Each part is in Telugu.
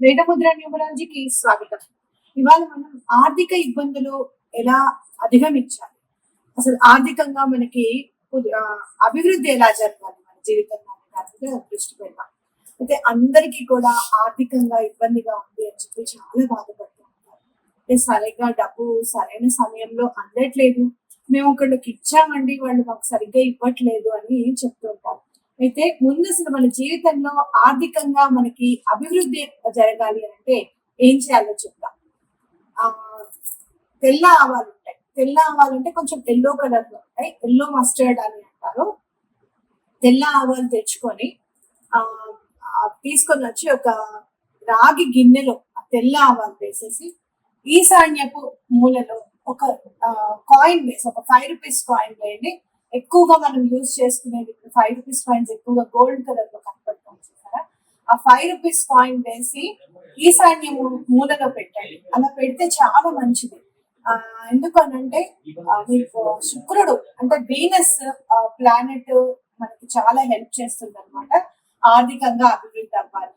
వేదముద్ర న్యూమరాలజీకి స్వాగతం. ఇవాళ మనం ఆర్థిక ఇబ్బందులు ఎలా అధిగమించాలి? అసలు ఆర్థికంగా మనకి అభివృద్ధి ఎలా జరగాలి మన జీవితంలో దాని దృష్టి పెడతాం అయితే అందరికీ కూడా ఆర్థికంగా ఇబ్బందిగా ఉంది అని చెప్పి చాలా బాధపడుతూ ఉంటారు అంటే సరిగ్గా డబ్బు సరైన సమయంలో అందట్లేదు. మేము ఒకళ్ళకి ఇచ్చామండి వాళ్ళు మాకు సరిగ్గా ఇవ్వట్లేదు అని చెప్తుంటారు. అయితే ముందు అసలు మన జీవితంలో ఆర్థికంగా మనకి అభివృద్ధి జరగాలి అంటే ఏం చేయాలో చెప్తా ఆ తెల్ల ఆవాలు ఉంటాయి. తెల్ల ఆవాలు అంటే కొంచెం ఎల్లో కలర్లో ఉంటాయి. ఎల్లో మస్టర్డ్ అని అంటారు. తెల్ల ఆవాలు తెచ్చుకొని ఆ ఆ తీసుకొని వచ్చి ఒక రాగి గిన్నెలో ఆ తెల్ల ఆవాలు వేసేసి ఈశాన్యపు మూలలో ఒక కాయిన్ వేసి ఒక ఫైవ్ రూపీస్ కాయిన్ వేయండి. ఎక్కువగా మనం యూజ్ చేసుకునేది ఇప్పుడు ఫైవ్ రూపీస్ కాయిన్స్ ఎక్కువగా గోల్డ్ కలర్లో కనపడతాం చూసారా? ఆ ఫైవ్ రూపీస్ కాయిన్ వేసి ఈశాన్య మూలలో పెట్టండి. అలా పెడితే చాలా మంచిది. ఆ ఎందుకనంటే మీకు శుక్రుడు అంటే వీనస్ ప్లానెట్ మనకి చాలా హెల్ప్ చేస్తుంది అనమాట ఆర్థికంగా అభివృద్ధి అవ్వాలి.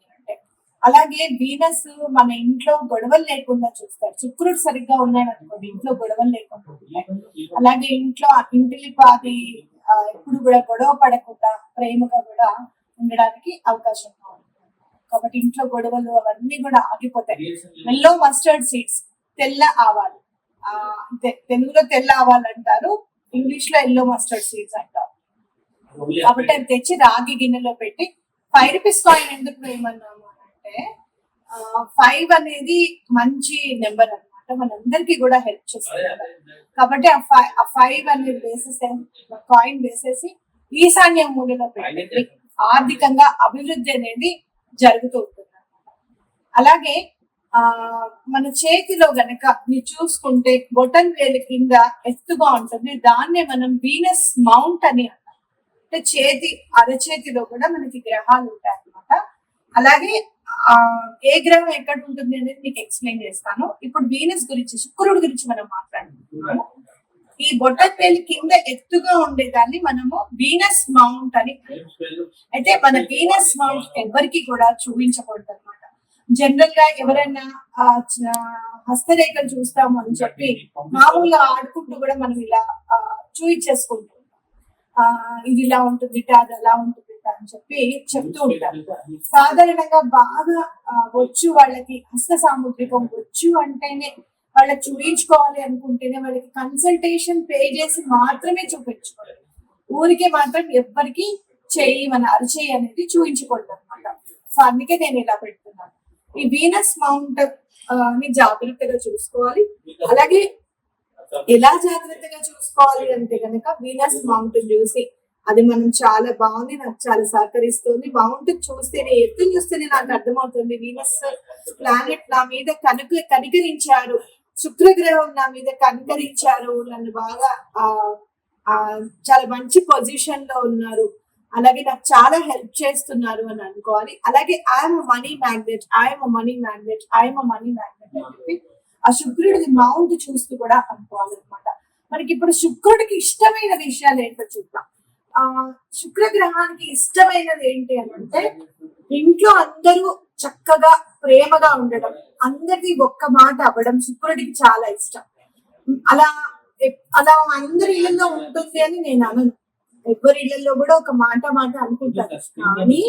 అలాగే వీనస్ మన ఇంట్లో గొడవలు లేకుండా చూస్తాడు శుక్రుడు సరిగ్గా ఉన్నాడు అనుకోండి ఇంట్లో గొడవలు లేకుండా ఉంటాయి. అలాగే ఇంట్లో ఇంటిపాది ఆ, ఎప్పుడు కూడా గొడవ పడకుండా ప్రేమగా కూడా ఉండడానికి అవకాశం కాబట్టి ఇంట్లో గొడవలు అవన్నీ కూడా ఆగిపోతాయి. ఎల్లో మస్టర్డ్ సీడ్స్ తెల్ల ఆవాలు. ఆ, తెలుగులో తెల్ల ఆవాలు అంటారు ఇంగ్లీష్లో ఎల్లో మస్టర్డ్ సీడ్స్ అంటారు. కాబట్టి అది తెచ్చి రాగి గిన్నెలో పెట్టి ఫైవ్ రూపీస్ కాయిన్ ఎందుకు వేయమన్నా ఏంటంటే ఫైవ్ అనేది మంచి నెంబర్ అన్నమాట. మనందరికీ కూడా హెల్ప్ చేస్తుంది కాబట్టి ఆ ఫైవ్ ఆ ఫైవ్ అనేది వేసేసి కాయిన్ వేసేసి ఈశాన్య మూలలో పెట్టి ఆర్థికంగా అభివృద్ధి అనేది జరుగుతూ ఉంటుంది అన్నమాట. అలాగే ఆ మన చేతిలో గనక మీరు చూసుకుంటే బొటన్ వేలు కింద ఎత్తుగా ఉంటుంది. దాన్నే మనం వీనస్ మౌంట్ అని అంటే. చేతి అరచేతిలో కూడా మనకి గ్రహాలు ఉంటాయి అన్నమాట అలాగే ఏ గ్రహం ఎక్కడ ఉంటుంది అనేది మీకు ఎక్స్ప్లెయిన్ చేస్తాను. ఇప్పుడు వీనస్ గురించి శుక్రుడు గురించి మనం మాట్లాడుకుంటున్నాము. ఈ బొట్ట వేలు కింద ఎత్తుగా ఉండేదాన్ని మనము వీనస్ మౌంట్ అని అయితే మన వీనస్ మౌంట్ ఎవరికి కూడా చూపించకూడదు అనమాట జనరల్గా ఎవరైనా ఆ, హస్తరేఖలు చూస్తాము అని చెప్పి మామూలుగా ఆడుకుంటూ కూడా మనం ఇలా చూపించేసుకుంటాం. ఆ ఇది ఇలా ఉంటుంది ఇట, అది అలా ఉంటుంది. అని చెప్పి చెప్తూ ఉంటారు. సాధారణంగా బాగా వచ్చు వాళ్ళకి హస్త సాముద్రికం వచ్చు అంటేనే వాళ్ళకి చూయించుకోవాలి అనుకుంటేనే వాళ్ళకి కన్సల్టేషన్ పే చేసి మాత్రమే చూపించుకోవాలి. ఊరికే మాత్రం ఎవ్వరికి చెయ్యి మన అరిచేయి అనేది చూయించకూడదు అనమాట. సో అందుకే నేను ఇలా పెడుతున్నాను. ఈ వీనస్ మౌంట్ని జాగ్రత్తగా చూసుకోవాలి. అలాగే ఎలా జాగ్రత్తగా చూసుకోవాలి అంటే కనుక వీనస్ మౌంట్ చూసి అది మనం చాలా బాగుంది నాకు చాలా సహకరిస్తుంది. బాగుంటుంది చూస్తేనే ఎత్తు చూస్తేనే నాకు అర్థమవుతుంది. వీనస్ ప్లానెట్ నా మీద కనుక కనికరించారు. శుక్రగ్రహం నా మీద కనికరించారు. నన్ను బాగా ఆ చాలా మంచి పొజిషన్లో ఉన్నారు. అలాగే నాకు చాలా హెల్ప్ చేస్తున్నారు అని అనుకోవాలి. అలాగే I'm money magnet I'm money magnet I'm money magnet అని చెప్పి ఆ శుక్రుడిది మౌంట్ చూస్తూ కూడా అనుకోవాలన్నమాట. మనకి ఇప్పుడు శుక్రుడికి ఇష్టమైన విషయాలు ఏంటో చూద్దాం. ఆ శుక్రగ్రహానికి ఇష్టమైనది ఏంటి అని అంటే ఇంట్లో అందరూ చక్కగా ప్రేమగా ఉండడం అందరిది ఒక్క మాట అవ్వడం శుక్రుడికి చాలా ఇష్టం. అలా అలా అందరి ఇళ్ళలో ఉంటుంది అని నేను అనను. ఎవరి ఇళ్ళల్లో కూడా ఒక మాట మాట అనుకుంటారు. కానీ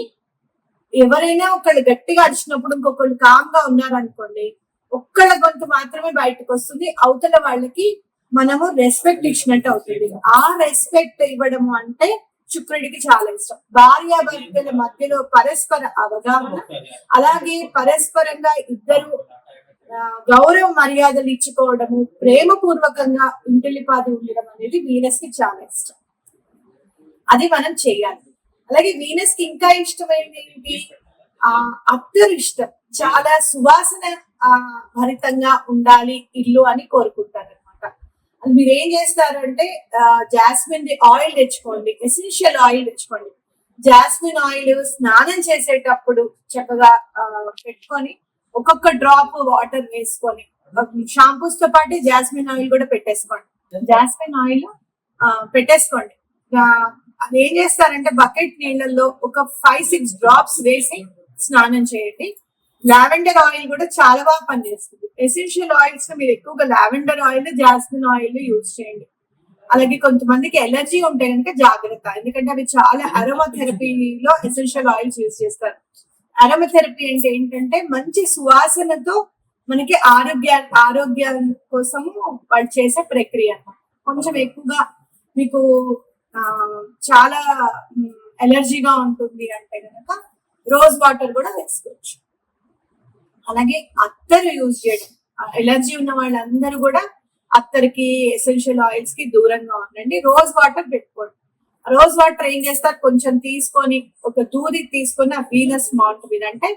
ఎవరైనా ఒకళ్ళు గట్టిగా అరిచినప్పుడు ఇంకొకళ్ళు కామ్గా ఉన్నారనుకోండి ఒక్కళ్ళ గొంతు మాత్రమే బయటకు వస్తుంది అవతల వాళ్ళకి మనము రెస్పెక్ట్ ఇచ్చినట్టు అవుతుంది. ఆ రెస్పెక్ట్ ఇవ్వడము అంటే శుక్రుడికి చాలా ఇష్టం. భార్యాభర్తల మధ్యలో పరస్పర అవగాహన అలాగే పరస్పరంగా ఇద్దరు గౌరవ మర్యాదలు ఇచ్చుకోవడము ప్రేమపూర్వకంగా ఇంటిలిపాది ఉండడం అనేది వీనస్కి చాలా ఇష్టం. అది మనం చేయాలి. అలాగే వీనస్కి ఇంకా ఇష్టమైనది ఏంటి? ఆ అత్తరు ఇష్టం చాలా సువాసన ఆ భరితంగా ఉండాలి ఇల్లు అని కోరుకుంటారు. అది మీరు ఏం చేస్తారు అంటే జాస్మిన్ ఆయిల్ తెచ్చుకోండి ఎసెన్షియల్ ఆయిల్ తెచ్చుకోండి. జాస్మిన్ ఆయిల్ స్నానం చేసేటప్పుడు చక్కగా పెట్టుకొని ఒక్కొక్క డ్రాప్ వాటర్ వేసుకొని షాంపూస్తో పాటు జాస్మిన్ ఆయిల్ కూడా పెట్టేసుకోండి. జాస్మిన్ ఆయిల్ పెట్టేసుకోండి. అది ఏం చేస్తారంటే బకెట్ నీళ్ళల్లో ఒక ఫైవ్ సిక్స్ డ్రాప్స్ వేసి స్నానం చేయండి. లావెండర్ ఆయిల్ కూడా చాలా బాగా పనిచేస్తుంది. ఎసెన్షియల్ ఆయిల్స్ మీరు ఎక్కువగా lavender oil jasmine oil use చేయండి. అలాగే కొంతమందికి ఎలర్జీ ఉంటే కనుక జాగ్రత్త. ఎందుకంటే అవి చాలా అరోమథెరపీలో ఎసెన్షియల్ ఆయిల్స్ యూజ్ చేస్తారు. అరోమథెరపీ అంటే ఏంటంటే మంచి సువాసనతో మనకి ఆరోగ్య ఆరోగ్యం కోసము వాళ్ళు చేసే ప్రక్రియ. కొంచెం ఎక్కువగా మీకు చాలా ఎలర్జీగా ఉంటుంది అంటే కనుక రోజ్ వాటర్ కూడా వేసుకోవచ్చు. అలాగే అత్తరు యూజ్ చేయడం. ఎలర్జీ ఉన్న వాళ్ళందరూ కూడా అత్తరికి ఎసెన్షియల్ ఆయిల్స్కి దూరంగా ఉండండి. రోజ్ వాటర్ పెట్టుకోండి. రోజ్ వాటర్ ఏం చేస్తారు? కొంచెం తీసుకొని ఒక దూది తీసుకొని ఆ వీనస్ మౌంట్ మీద అంటే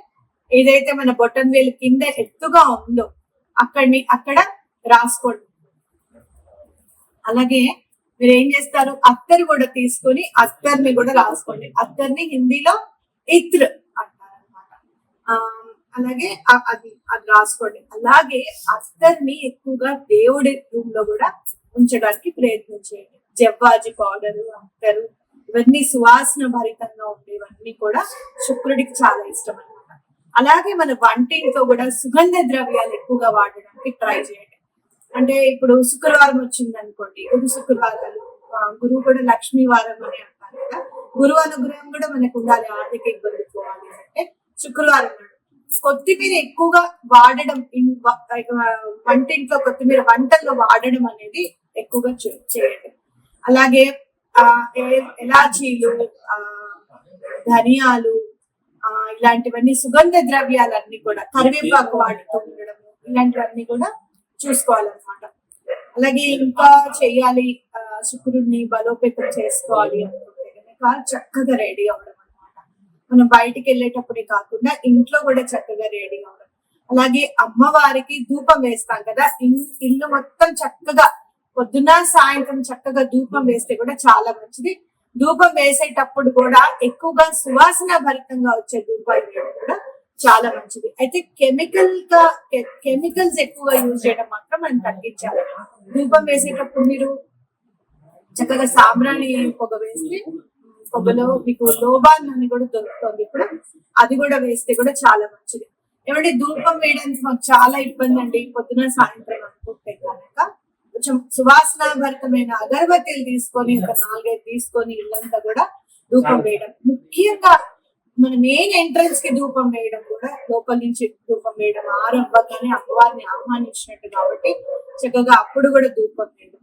ఏదైతే మన బొటన్ వేలు కింద ఎత్తుగా ఉందో అక్కడిని అక్కడ రాసుకోండి. అలాగే మీరు ఏం చేస్తారు? అత్తరు కూడా తీసుకొని అత్తర్ని కూడా రాసుకోండి. అత్తర్ని హిందీలో ఇత్ర అంటారు అనమాట అలాగే అది అది రాసుకోండి. అలాగే అస్తర్ని ఎక్కువగా దేవుడి రూమ్లో కూడా ఉంచడానికి ప్రయత్నం చేయండి. జవ్వాజి పౌడరు అత్తరు ఇవన్నీ సువాసన భరితంగా ఉండేవన్నీ కూడా శుక్రుడికి చాలా ఇష్టం అనమాట అలాగే మన వంటింట్లో కూడా సుగంధ ద్రవ్యాలు ఎక్కువగా వాడడానికి ట్రై చేయండి. అంటే ఇప్పుడు శుక్రవారం వచ్చింది అనుకోండి గురు శుక్రవారాలు గురువు కూడా లక్ష్మీ వారం అని అంటారు కదా గురువు అనుగ్రహం కూడా మనకు ఉండాలి ఆర్థిక ఇబ్బంది పోవాలి అంటే శుక్రవారం నాడు. కొత్తిమీర ఎక్కువగా వాడడం ఇన్- వంటింట్లో కొత్తిమీర వంటల్లో వాడడం అనేది ఎక్కువగా చేయండి అలాగే ఆ ఏ- ఎలాచీలు ఆ ధనియాలు ఆ ఇలాంటివన్నీ సుగంధ ద్రవ్యాలన్నీ కూడా కరివేపాకు వాడుతూ ఉండడం ఇలాంటివన్నీ కూడా చూసుకోవాలన్నమాట. అలాగే ఇంకా చేయాలి ఆ, శుక్రుడిని బలోపేతం చేసుకోవాలి అనుకుంటే కనుక చక్కగా రెడీ అవ్వడం. మనం బయటికి వెళ్ళేటప్పుడే కాకుండా ఇంట్లో కూడా చక్కగా రెడీ అవ్వడం అలాగే అమ్మవారికి ధూపం వేస్తాం కదా ఇల్లు మొత్తం చక్కగా పొద్దున సాయంత్రం చక్కగా ధూపం వేస్తే కూడా చాలా మంచిది. ధూపం వేసేటప్పుడు కూడా ఎక్కువగా సువాసన భరితంగా వచ్చే ధూపాలు కూడా చాలా మంచిది. అయితే కెమికల్గా కెమికల్స్ ఎక్కువగా యూజ్ చేయడం మాత్రం మనం తగ్గించాలి. ధూపం వేసేటప్పుడు మీరు చక్కగా సాంబ్రాణి పొగ వేస్తే పొగలో మీకు లోబాన్ అని కూడా దొరుకుతుంది ఇప్పుడు. అది కూడా వేస్తే కూడా చాలా మంచిది. ఏమంటే ధూపం వేయడానికి మాకు చాలా ఇబ్బంది అండి. పొద్దున సాయంత్రం అనుకుంటే కనుక కొంచెం సువాసన భరితమైన అగరబత్తీలు తీసుకొని ఒక నాలుగైదు తీసుకొని ఇల్లంతా కూడా ధూపం వేయడం. ముఖ్యంగా మన మెయిన్ ఎంట్రన్స్కి ధూపం వేయడం కూడా లోపల నుంచి ధూపం వేయడం ఆరంభంగానే అమ్మవారిని ఆహ్వానించినట్టు కాబట్టి చక్కగా అప్పుడు కూడా ధూపం వేయడం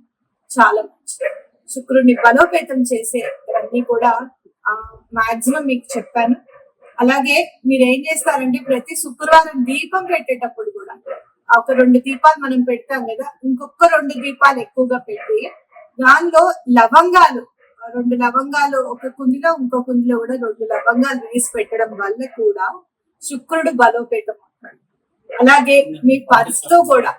చాలా మంచిది. శుక్రుడిని బలోపేతం చేసే ఇవన్నీ కూడా మాక్సిమం మీకు చెప్పాను. అలాగే మీరు ఏం చేస్తారంటే ప్రతి శుక్రవారం దీపం పెట్టేటప్పుడు కూడా ఒక రెండు దీపాలు మనం పెడతాం కదా ఇంకొక రెండు దీపాలు ఎక్కువగా పెట్టి దానిలో లవంగాలు రెండు లవంగాలు ఒక కుందిలో ఇంకో కుందిలో కూడా రెండు లవంగాలు వేసి పెట్టడం వల్ల కూడా శుక్రుడు బలోపేతం అవుతాడు. అలాగే మీ పర్స్తో కూడా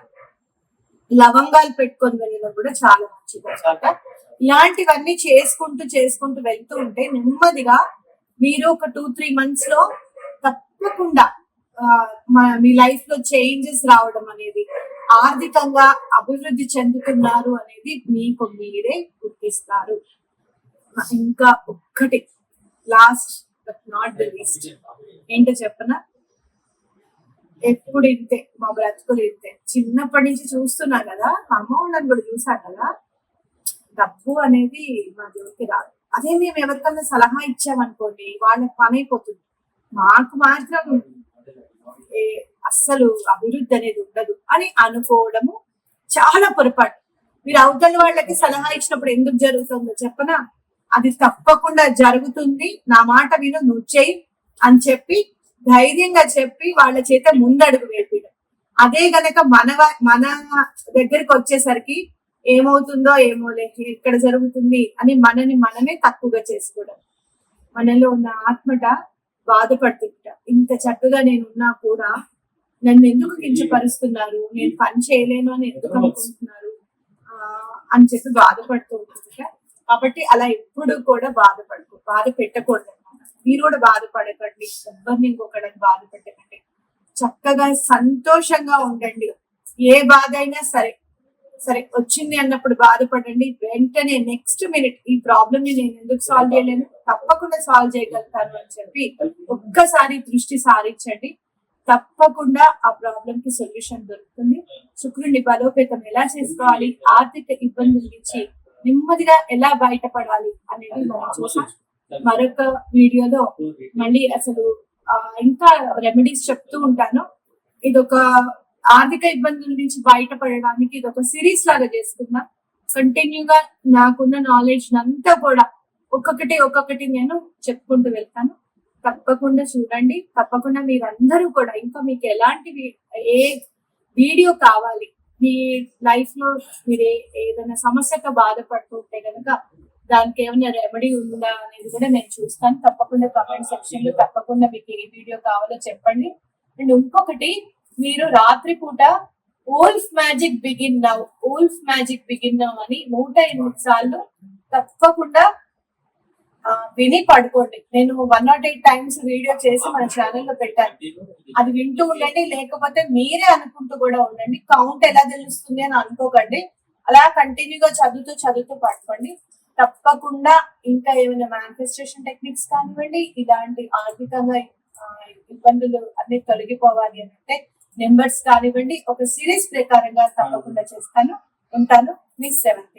లవంగాలు పెట్టుకొని వెళ్ళడం కూడా చాలా మంచిది. అనమాట ఇలాంటివన్నీ చేసుకుంటూ చేసుకుంటూ వెళ్తూ ఉంటే నెమ్మదిగా మీరు ఒక టూ త్రీ మంత్స్లో తప్పకుండా మీ లైఫ్లో చేంజెస్ రావడం అనేది ఆర్థికంగా అభివృద్ధి చెందుతున్నారు అనేది మీకు మీరే గుర్తిస్తారు. ఇంకా ఒక్కటి last but not the least ఏంటో చెప్పనా? ఎప్పుడు ఇంతే మా బ్రతుకులు ఇంతే. చిన్నప్పటి నుంచి చూస్తున్నా కదా అమ్మ వాళ్ళని కూడా చూసా కదా డబ్బు అనేది మా జోలికి రాదు. అదే మేము ఎవరికన్నా సలహా ఇచ్చామనుకోండి వాళ్ళకి పని అయిపోతుంది. మాకు మాత్రం అస్సలు అభివృద్ధి అనేది ఉండదు అని అనుకోవడము చాలా పొరపాటు. మీరు అవతల వాళ్ళకి సలహా ఇచ్చినప్పుడు ఎందుకు జరుగుతుందో చెప్పనా? అది తప్పకుండా జరుగుతుంది. నా మాట విను నువ్వు చేయి అని చెప్పి ధైర్యంగా చెప్పి వాళ్ళ చేత ముందడుగు వేపించడం అదే గనక మన మన దగ్గరికి వచ్చేసరికి ఏమవుతుందో ఏమోలే ఎక్కడ జరుగుతుంది అని మనని మనమే తక్కువగా చేసుకోవడం. మనలో ఉన్న ఆత్మట బాధపడుతుంట. ఇంత చక్కగా నేను ఉన్నా కూడా నన్ను ఎందుకు కించపరుస్తున్నారు? నేను పని చేయలేను అని ఎందుకు అనుకుంటున్నారు? ఆ, అని చెప్పి బాధపడుతూ ఉంటుంట కాబట్టి అలా ఎప్పుడు కూడా బాధపడకు బాధ పెట్టకూడదు. మీరు కూడా బాధపడకండి. ఎవరిని ఇంకొకడని బాధ పెట్టకండి. చక్కగా సంతోషంగా ఉండండి. ఏ బాధ అయినా సరే. సరే వచ్చింది అన్నప్పుడు బాధపడండి. వెంటనే నెక్స్ట్ మినిట్ ఈ ప్రాబ్లమ్ని నేను ఎందుకు సాల్వ్ చేయలేను? తప్పకుండా సాల్వ్ చేయగలుగుతాను అని చెప్పి ఒక్కసారి దృష్టి సారించండి. తప్పకుండా ఆ ప్రాబ్లం కి సొల్యూషన్ దొరుకుతుంది. శుక్రుడిని బలోపేతం ఎలా చేసుకోవాలి? ఆర్థిక ఇబ్బందుల నుంచి నెమ్మదిగా ఎలా బయటపడాలి అనేది మనం చూసాం. మరొక వీడియోలో మళ్ళీ అసలు ఇంకా రెమెడీస్ చెప్తూ ఉంటాను. ఇది ఒక ఆర్థిక ఇబ్బందుల నుంచి బయటపడడానికి ఇది ఒక సిరీస్ లాగా చేసుకున్నా కంటిన్యూగా నాకున్న నాలెడ్జ్ అంతా కూడా ఒక్కొక్కటి ఒక్కొక్కటి నేను చెప్పుకుంటూ వెళ్తాను. తప్పకుండా చూడండి. తప్పకుండా మీరందరూ కూడా ఇంకా మీకు ఎలాంటి ఏ వీడియో కావాలి మీ లైఫ్లో మీరు ఏదైనా సమస్యతో బాధపడుతుంటే కనుక దానికి ఏమైనా రెమెడీ ఉందా అనేది కూడా నేను చూస్తాను. తప్పకుండా కమెంట్ సెక్షన్లో తప్పకుండా మీకు ఏ వీడియో కావాలో చెప్పండి. అండ్ ఇంకొకటి మీరు రాత్రి పూట wolf magic begin now wolf magic begin now అని నూట ఎనిమిది సార్లు తప్పకుండా విని పడుకోండి. నేను one naught eight times video చేసి మన ఛానల్లో పెట్టాను. అది వింటూ ఉండండి లేకపోతే మీరే అనుకుంటూ కూడా ఉండండి. కౌంట్ ఎలా తెలుస్తుంది అని అనుకోకండి. అలా కంటిన్యూగా చదువుతూ చదువుతూ పట్టుకోండి తప్పకుండా ఇంకా ఏమైనా మేనిఫెస్టేషన్ టెక్నిక్స్ కానివ్వండి ఇలాంటి ఆర్థికంగా ఇబ్బందులు అన్ని తొలగిపోవాలి అని అంటే నెంబర్స్ కానివ్వండి ఒక సిరీస్ ప్రకారంగా తప్పకుండా చేస్తాను. ఉంటాను. మీ సెవెంత్